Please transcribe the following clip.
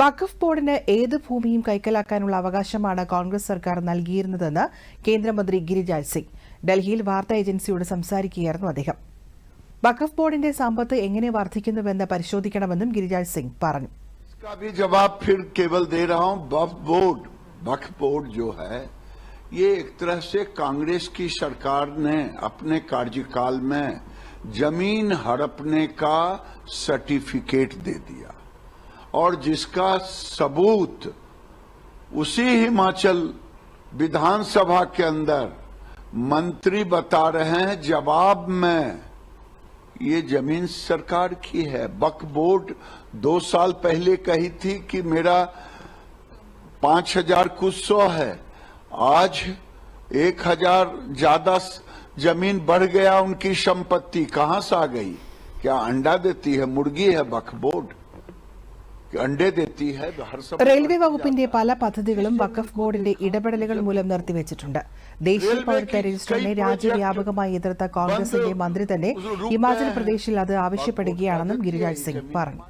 വഖഫ് ബോർഡിന് ഏത് ഭൂമിയും കൈക്കലാക്കാനുള്ള അവകാശമാണ് കോൺഗ്രസ് സർക്കാർ നൽകിയിരുന്നതെന്ന് കേന്ദ്രമന്ത്രി ഗിരിരാജ് സിംഗ് ഡൽഹിയിൽ വാർത്താ ഏജൻസിയോട് സംസാരിക്കുകയായിരുന്നു അദ്ദേഹം വഖഫ് ബോർഡിന്റെ സമ്പത്ത് എങ്ങനെ വർദ്ധിക്കുന്നുവെന്ന് പരിശോധിക്കണമെന്നും ഗിരിരാജ് സിംഗ് പറഞ്ഞു इसका भी जवाब फिर केवल दे रहा हूं वक्फ बोर्ड वक्फ बोर्ड जो है ये एक तरह से कांग्रेस की सरकार ने अपने कार्यकाल में जमीन हड़पने का सर्टिफिकेट दे दिया और जिसका सबूत उसी हिमाचल विधानसभा के अंदर मंत्री बता रहे हैं, जवाब में, ये ज़मीन सरकार की है। बक बोर्ड दो साल पहले कही थी कि मेरा पाँच हज़ार कुछ सौ है। आज एक हज़ार ज़्यादा ज़मीन बढ़ गया उनकी संपत्ति। कहाँ से आ गई? क्या अंडा देती है? मुर्गी है बक റെയിൽവേ വകുപ്പിന്റെ പല പദ്ധതികളും വഖഫ് ബോർഡിന്റെ ഇടപെടലുകൾ മൂലം നിർത്തിവച്ചിട്ടുണ്ട്. ദേശീയ പൌരത്വ രജിസ്റ്ററിനെ രാജ്യവ്യാപകമായി എതിർത്ത കോൺഗ്രസിന്റെ മന്ത്രി തന്നെ ഹിമാചൽ പ്രദേശിൽ അത് ആവശ്യപ്പെടുകയാണെന്നും ഗിരിരാജ് സിംഗ് പറഞ്ഞു.